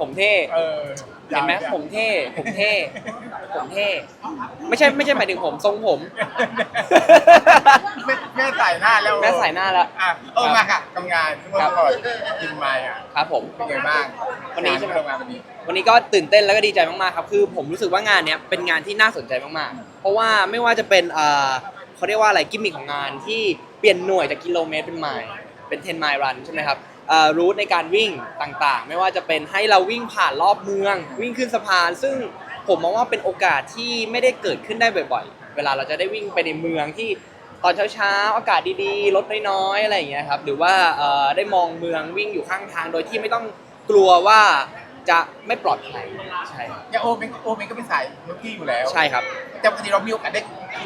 ผมเท่เออเห็นไหมผมเท่ผมเท่ผมเท่ ไม่ใช่ไม่ใช่หมายถึงผมทรงผม แม่แม่ใส่หน้าแล้วแม่ใส่หน้าแล้วอะเออมาค่ะทำงานทุกคนก่อนกินไม้อะครับผม เป็นไงบ้างวันนี้ใช่ไหม ทำงานวันนี้ วันนี้ก็ตื่นเต้นแล้วก็ดีใจมากๆครับ คือผมรู้สึกว่างานเนี้ยเป็นงานที่น่าสนใจมากๆ เพราะว่าไม่ว่าจะเป็นเอ่อเขาเรียกว่าอะไรกิมมิคของงานที่เปลี่ยนหน่วยจากกิโลเมตรเป็นไมล์เป็น 10 ไมล์รันใช่ไหมครับเอ่อ รูทในการวิ่งต่างๆ ไม่ว่าจะเป็นให้เราวิ่งผ่านรอบเมือง วิ่งขึ้นสะพาน ซึ่งผมมองว่าเป็นโอกาสที่ไม่ได้เกิดขึ้นได้บ่อย ๆ เวลาเราจะได้วิ่งไปในเมืองที่ตอนเช้าๆ อากาศดีๆ รถน้อยๆ อะไรอย่างเงี้ยครับ หรือว่าได้มองเมืองวิ่งอยู่ข้างทาง โดยที่ไม่ต้องกลัวว่า จะไม่ปลอดภัยใช่ครับเนี่ยโอมเองโอมเองก็เป็นสายนุกกี้อยู่แล้วใช่ครับ แต่ปกติเรามีโอกาสได้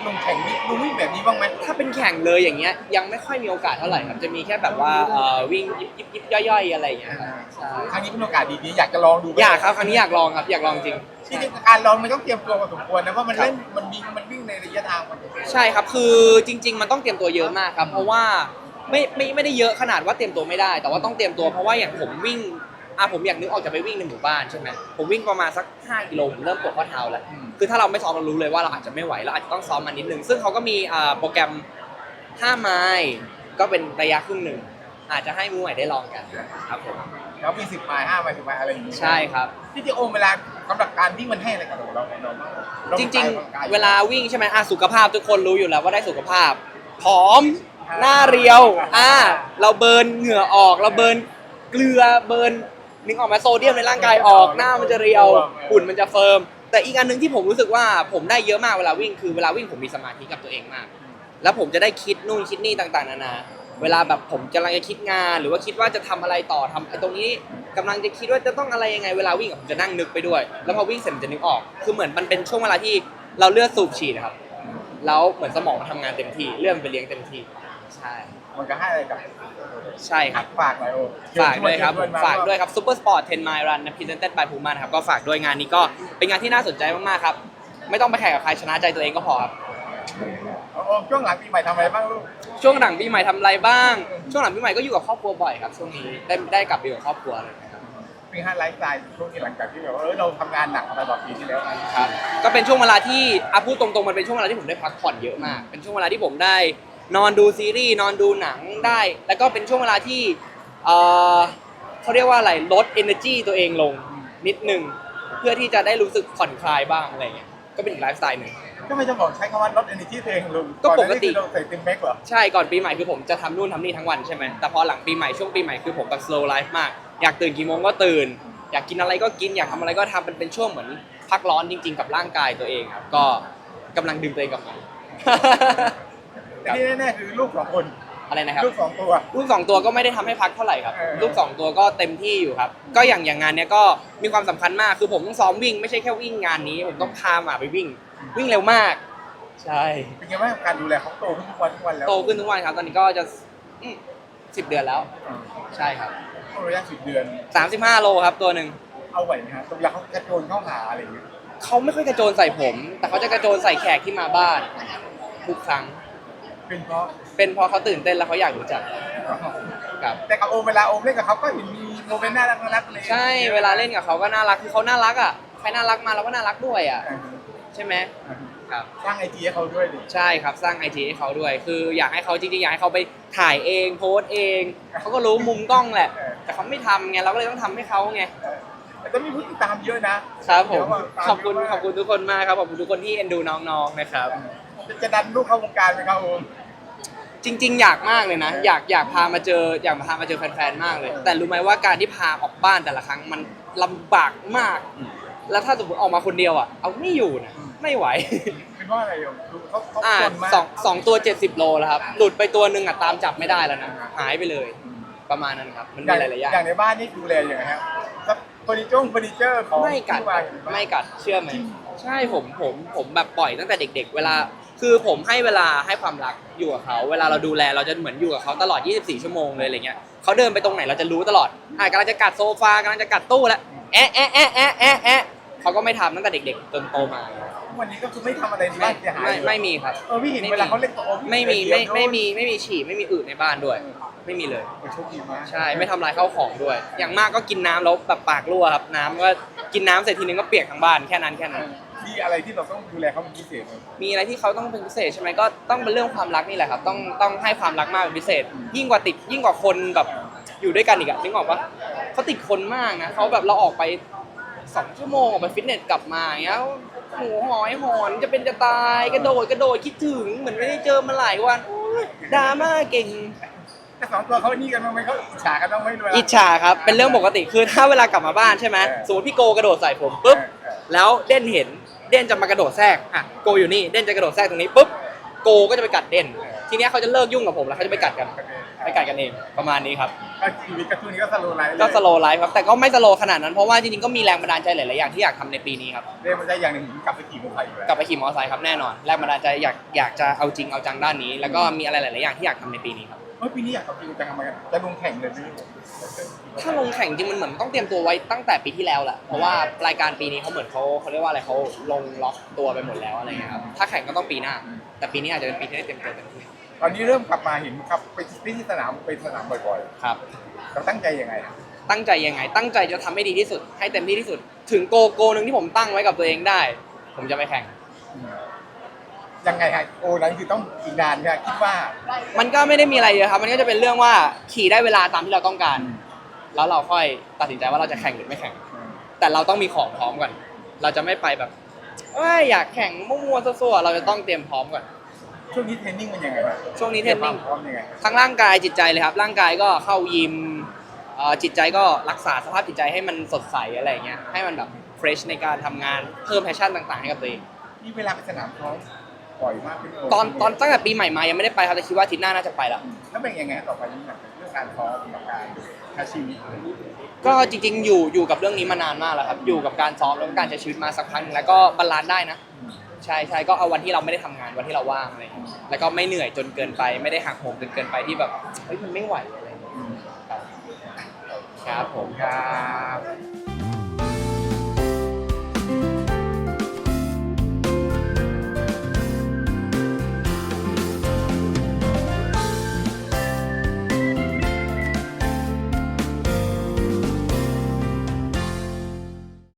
ลงแข่งวิ่งลงวิ่งแบบนี้บ้างไหมถ้าเป็นแข่งเลยอย่างเงี้ยยังไม่ค่อยมีโอกาสเท่าไหร่ครับจะมีแค่แบบว่าเอ่อวิ่งยิบยิบยิบย่อยๆ อะไรอย่างเงี้ยครับใช่ครั้งนี้เป็นโอกาสดีๆอยากจะลองดูไหมอยากครับครั้งนี้อยากลองครับอยากลองจริง ที่จริงการลองมันต้องเตรียมตัวพอสมควรนะเพราะมันเล่นมันวิ่งมันวิ่งในระยะทางมันใช่ครับคือจริง ๆ มันต้องเตรียมตัวเยอะมากครับ เพราะว่าไม่ไม่ไม่ได้เยอะขนาดว่าเตรียมตัวไม่ได้ แต่ว่าต้องเตรียมตัวเพราะว่าอย่างผมวิ่ง อะผมอยากนึกออกจะไปวิ่งในหมู่บ้านใช่ไหมผมวิ่งประมาณสัก 5 กิโลผมเริ่มปวดข้อเท้าแล้ว คือถ้าเราไม่ซ้อมเรารู้เลยว่าเราอาจจะไม่ไหวเราอาจจะต้องซ้อมมานิดนึง ซึ่งเขาก็มีอ่าโปรแกรม 5 ไมล์ก็เป็นระยะครึ่งหนึ่ง อาจจะให้มือใหม่ได้ลองกันครับผมแล้วมีสิบไมล์ห้าไมล์สิบไมล์อะไรอย่างเงี้ยใช่ครับที่จริงโอมเวลาสำหรับการวิ่งมันให้อะไรกับเราเราเราเราจริง ๆ เวลาวิ่งใช่ไหมอะสุขภาพทุกคนรู้อยู่แล้วว่าได้สุขภาพผอมหน้าเรียวอ่าเราเบิร์นเหงื่อออกเราเบิร์นเกลือเบิร์น นึกออกไหมาโซเดียมในร่างกายออกหน้ามันจะเรียวหุ่นมันจะเฟิร์ม แต่อีกอันหนึ่งที่ผมรู้สึกว่าผมได้เยอะมากเวลาวิ่งคือเวลาวิ่งผมมีสมาธิกับตัวเองมาก แล้วผมจะได้คิดนู่นคิดนี่ต่างๆนานา เวลาแบบผมกำลังจะคิดงาน หรือว่าคิดว่าจะทำอะไรต่อทำไอ้ตรงนี้กำลังจะคิดว่าจะต้องอะไรยังไงเวลาวิ่งผมจะนั่งนึกไปด้วย แล้วพอวิ่งเสร็จผมจะนึกออก คือเหมือนมันเป็นช่วงเวลาที่เราเลือดสูบฉีดครับ แล้วเหมือนสมองมันทำงานเต็มที่เลือดมันไปเลี้ยงเต็มที่ ใช่ มันก็ให้อะไรกับใช่ครับ ฝากหน่อยโอฝากด้วยครับเชิญชนฝากด้วยครับ Super Sport 10 Mile Run นะ Presented by Puma นะครับก็ฝากด้วยงานนี้ก็เป็นงานที่น่าสนใจมากๆครับไม่ต้องไปแข่งกับใครชนะใจตัวเองก็พอครับโอมช่วงหลังปีใหม่ทำอะไรบ้างลูกช่วงหลังปีใหม่ทำอะไรบ้าง ช่วงหลังปีใหม่ก็อยู่กับครอบครัวบ่อยครับช่วงนี้ได้ได้กลับไปอยู่กับครอบครัวเลยนะครับเป็นฮะไลฟ์สไตล์ช่วงนี้หลังจากที่แบบว่าเออเราทำงานหนักมาตลอดปีที่แล้วครับก็เป็นช่วงเวลาที่อาพูดตรงๆมันเป็นช่วงเวลาที่ผมได้พักผ่อนเยอะมาก เป็นช่วงเวลาที่ผมได้ นอนดูซีรีส์นอนดูหนังได้ แล้วก็เป็นช่วงเวลาที่เอ่อเขาเรียกว่าอะไรลด energy ตัวเองลงนิดนึงเพื่อที่จะได้รู้สึกผ่อนคลายบ้างอะไรเงี้ยก็เป็นอีกไลฟ์สไตล์หนึ่ง ก็ไม่จะบอกใช้คำว่าลด energy ตัวเองลงก็ปกติ อนหน้านี้คือเราใส่เต็มแม็กซ์เหรอใช่ก่อนปีใหม่คือผมจะทำนู่นทำนี่ทั้งวันใช่ไหมแต่พอหลังปีใหม่ช่วงปีใหม่คือผมแบบ slow life มาก อยากตื่นกี่โมงก็ตื่น อยากกินอะไรก็กินอยากทำอะไรก็ทำมันเป็นช่วงเหมือนพักร้อนจริง ๆ กับร่างกายตัวเองครับก็กำลังดึงตัวเองกลับมา แต่ที่แน่ๆคือลูกสองคน อะไรนะครับ ลูกสองตัว ลูกสองตัวก็ไม่ได้ทำให้พักเท่าไหร่ครับ เออ ลูกสองตัวก็เต็มที่อยู่ครับ ก็อย่างอย่างงานเนี้ยก็มีความสำคัญมาก คือผมต้องซ้อมวิ่งไม่ใช่แค่วิ่งงานนี้ ผมต้องพาหมาไปวิ่ง วิ่งเร็วมาก ใช่ เป็นไงบ้างกับการดูแลเขาโตขึ้นทุกวันทุกวันแล้วโตขึ้นทุกวันครับ ตอนนี้ก็จะสิบเดือนแล้วใช่ครับช่วงระยะสิบเดือน สามสิบห้าโลครับตัวหนึ่ง เอาไหวไหมฮะเวลาเขากระโจนเข้าหาอะไรอย่างเงี้ยเขาไม่ค่อยกระโจนใส่ผม แต่เขาจะกระโจนใส่แขกที่มาบ้าน ทุกครั้ง เป็นเพราะเป็นเพราะเขาตื่นเต้นแล้วเขาอยากรู้จักครับแต่กับโอมเวลาโอมเล่นกับเขาก็เห็นมีโมเมนต์น่ารักน่ารักเลยใช่เวลาเล่นกับเขาก็น่ารักคือเขาน่ารักอะใครน่ารักมาเราก็น่ารักด้วยอะเออใช่ไหมครับสร้างไอจีให้เขาด้วยดิใช่ครับสร้างไอทีให้เขาด้วย คืออยากให้เขาจริงๆอยากให้เขาไปถ่ายเองโพสต์เองเขาก็รู้มุมกล้องแหละ แต่เขาไม่ทำไงเราก็เลยต้องทำให้เขาไงเออแต่ก็มีผู้ติดตามเยอะนะครับผมเดี๋ยวว่าตามขอบคุณเยะมากขอบคุณทุกคนมากครับขอบคุณทุกคนที่เอ็นดูน้องๆนะครับ จะจะดันลูกเข้าวงการไหมครับโอม จริง ๆ อยากมากเลยนะ อยากอยากพามาเจออยากพามาเจอแฟนๆมากเลย แต่รู้ไหมว่าการที่พาออกบ้านแต่ละครั้งมันลำบากมากแล้วถ้าสมมติออกมาคนเดียวอะ เอาไม่อยู่นะไม่ไหว เป็นเพราะอะไรโยมดูเขาเขาอ่าจนมากสองสองตัว 70 โลแล้วครับ หลุดไปตัวหนึ่งอะตามจับไม่ได้แล้วนะ หายไปเลยประมาณนั้นครับ มันอมีย่างหลายๆอย่าง อย่างในบ้านนี่ดูแลยังไงฮะเฟอร์นิเจอร์เฟอร์นิเจอร์ของไม่กัดที่วางอยู่ในบ้าน ไม่กัดเชื่อไหมใช่ผมผมผมแบบปล่อยตั้งแต่เด็ก ๆ เวลา คือผมให้เวลาให้ความรักอยู่กับเขาเวลาเราดูแลเราจะเหมือนอยู่กับเขาตลอด 24 ชั่วโมงเลยอะไรเงี้ยเขาเดินไปตรงไหนเราจะรู้ตลอดอะกำลังจะกัดโซฟากำลังจะกัดตู้แล้วแอะแอะแอะแอะแอะแอะเขาก็ไม่ทำตั้งแต่เด็ก ๆ จนโตมากวันนี้ก็คือไม่ทำอะไรในไม่บ้านเสียหายไม่ไม่มีครับเออพี่เห็นเวลาเขาเล่นตัวโอ้พี่ไม่มีเดี๋ไม่ยวโดนไม่มีไม่มีฉี่ไม่มีอึในบ้านด้วย ไม่มีเลยโอ้โชคดีมากใช่ไม่ทำลายข้าวของด้วย อย่างมากก็กินน้ำแล้วแบบปากรั่วครับ น้ำก็กินน้ำเสร็จทีนึงก็เปียกทั้งบ้านแค่นั้นแค่นั้น มีอะไรที่เราต้องดูแลเขาเป็นพิเศษไหมมีอะไรที่เขาต้องเป็นพิเศษใช่ไหมก็ต้องเป็นเรื่องความรักนี่แหละครับ ต้องต้องให้ความรักมากเป็นพิเศษ ยิ่งกว่าติดยิ่งกว่าคนแบบอยู่ด้วยกันอีกอะนึกออกปะเขาติดคนมากนะเขาแบบเราออกไปสองชั่วโมงออกไปฟิตเนสกลับมาอย่างเงี้ยหูหอยหอนจะเป็นจะตายกระโดดกระโดดคิดถึงเหมือนไม่ได้เจอมาหลายวันโอ๊ยดราม่าเก่ง แต่สองตัวเขานี่กันบ้างไหมเขาอิจฉากันบ้างไหมด้วยอิจฉาครับเป็นเรื่องปกติคือถ้าเวลากลับมาบ้านใช่ไหมเออสมมติพี่โกกระโดดใส่ผมปุ๊บแล้วเด่นเห็น เด่นจะมากระโดดแทรกอะโกอยู่นี่เด่นจะกระโดดแทรกตรงนี้ปุ๊บโกก็จะไปกัดเด่น ทีเนี้ยเขาจะเลิกยุ่งกับผมแล้วเขาจะไปกัดกันไปกัดกันเองประมาณนี้ครับ ก็ชีวิตกระตุ้นนี้ก็สโลว์ไลฟ์เลยก็สโลไลฟ์ครับแต่ก็ไม่สโลขนาดนั้นเพราะว่าจริงๆก็มีแรงบันดาลใจหลายๆอย่างที่อยากทำในปีนี้ครับเรียกมันได้อย่างหนึ่งกลับไปขี่มอเตอร์ไซค์อยู่แล้วกลับไปขี่มอเตอร์ไซค์ครับแน่นอนแรงบันดาลใจอยากอยากจะเอาจริงเอาจังด้านนี้ แล้วก็มีอะไรหลายๆอย่างที่อยากทำในปีนี้ครับ เฮ้ยปีนี้อยากเอาจริงจังทำไมกันจะลงแข่งเลยไหมถ้าลงแข่งจริงมันเหมือนต้องเตรียมตัวไว้ตั้งแต่ปีที่แล้วแหละเพราะว่ารายการปีนี้เขาเหมือนเขาเขาเรียกว่าอะไรเขาลงล็อกตัวไปหมดแล้วอะไรเงี้ยครับถ้าแข่งก็ต้องปีหน้า แต่ปีนี้อาจจะเป็นปีที่ได้เตรียมตัวเต็มที่ตอนนี้เริ่มกลับมาเห็นครับไปที่สนามไปสนามบ่อยครับ ๆเราตั้งใจยังไงอะตั้งใจยังไง ตั้งใจจะทำให้ดีที่สุด ให้เต็มที่ที่สุด ถึงโกโกหนึ่งที่ผมตั้งไว้กับตัวเองได้ ผมจะไปแข่ง ยังไงฮะโอ้นั้นคือต้องอีกนานเนี่ยคิดว่ามันก็ไม่ได้มีอะไรเยอะครับ มันก็จะเป็นเรื่องว่าขี่ได้เวลาตามที่เราต้องการ แล้วเราค่อยตัดสินใจว่าเราจะแข่งหรือไม่แข่ง แต่เราต้องมีของพร้อมก่อน เราจะไม่ไปแบบเอ้ยอยากแข่งมั่วๆซั่วๆเราจะต้องเตรียมพร้อมก่อน ช่วงนี้เทรนนิ่งมันยังไงฮะช่วงนี้เทรนนิ่ง พร้อมยังไงทั้งร่างกายจิตใจเลยครับ ร่างกายก็เข้ายิมเอ่อจิตใจก็รักษาสภาพจิตใจให้มันสดใสอะไรอย่างเงี้ยให้มันแบบเฟรชในการทำงานเพิ่มแพชชั่นต่างๆให้กับตัวเองนี่เวลาไปสนามซ้อม บ่อยมากขึ้นตอนตอนตั้งแต่ปีใหม่มายังไม่ได้ไปครับแต่คิดว่าอาทิตย์หน้าน่าจะไปแล้วแล้วเป็นยังไงต่อไปนี้แบบเรื่องการซ้อมกับการใช้ชีวิตก็จริงๆ อยู่อยู่กับเรื่องนี้มานานมากแล้วครับ อยู่กับการซ้อมแล้วก็การใช้ชีวิตมาสักพักหนึ่งแล้วก็บาลานซ์ได้นะ ใช่ใช่ก็เอาวันที่เราไม่ได้ทำงานวันที่เราว่างอะไรอย่างเงี้ยแล้วก็ไม่เหนื่อยจนเกินไป ไม่ได้หักโหมจนเกินไปที่แบบเฮ้ยมันไม่ไหวอะไรอย่างเงี้ยครับครับผม ครับ